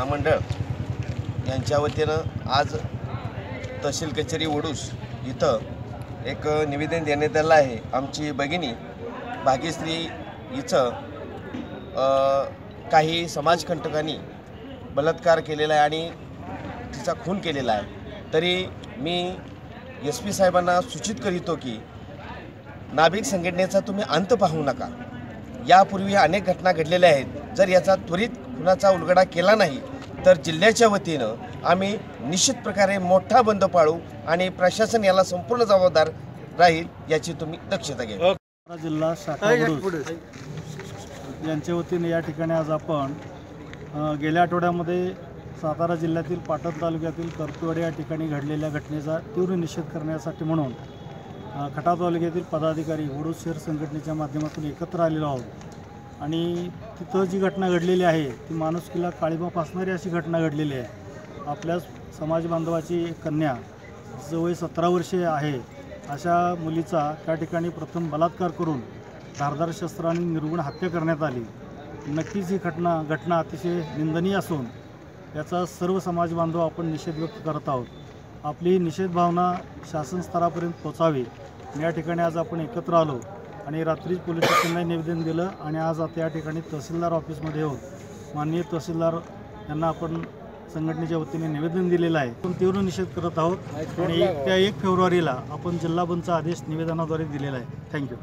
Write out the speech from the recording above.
महामंडळ यांच्या वतीनं आज तहसील कचेरी ओडूस इथं एक निवेदन देण्यात आलं आहे. आमची भगिनी भाग्यश्री हिचं काही समाजकंटकांनी बलात्कार केलेला आहे आणि तिचा खून केलेला आहे. तरी मी एस पी साहेबांना सूचित करीतो की नाभिक संघटनेचा तुम्ही अंत पाहू नका. यापूर्वी अनेक घटना घडलेल्या आहेत. जर याचा त्वरित खुनाचा उलगडा केला नाही तर जिल्ह्याच्या वतीनं आम्ही निश्चित प्रकारे मोठा बंद पाळू आणि प्रशासन याला संपूर्ण जबाबदार राहील याची तुम्ही दक्षता घ्या. सातारा जिल्हा शाखा यांच्या वतीने या ठिकाणी आज आपण गेल्या आठवड्यामध्ये सातारा जिल्ह्यातील पाटण तालुक्यातील करतवाडी या ठिकाणी घडलेल्या घटनेचा तीव्र निषेध करण्यासाठी म्हणून खटाव तालुक्यातील पदाधिकारी वडूज शहर संघटनेच्या माध्यमातून एकत्र आलेलो आहोत. आणि तिथं जी घटना घडलेली आहे ती माणुसकीला काळीमा फासणारी अशी घटना घडलेली आहे. आपल्या समाज बांधवाची कन्या जिचं वय सतरा वर्षे आहे. अशा मुलीचा त्या ठिकाणी प्रथम बलात्कार करून धारदार शस्त्राने निर्गुण हत्या करण्यात आली. नक्कीच ही घटना घटना अतिशय निंदनीय असून याचा सर्व समाज बांधव आपण निषेध व्यक्त करत आहोत. आपली निषेध भावना शासन स्तरापर्यंत पोचावी. या ठिकाणी आज आपण एकत्र आलो. आणि रात्रीच पोलीस स्टेशनला निवेदन दिलं आणि आज आता या ठिकाणी तहसीलदार ऑफिसमध्ये येऊन माननीय तहसीलदार यांना आपण संघटनेच्या वतीने निवेदन दिलेलं आहे. आपण तीव्र निषेध करत आहोत आणि त्या एक फेब्रुवारीला आपण जिल्हाबंदचा आदेश निवेदनाद्वारे दिलेला आहे. थँक्यू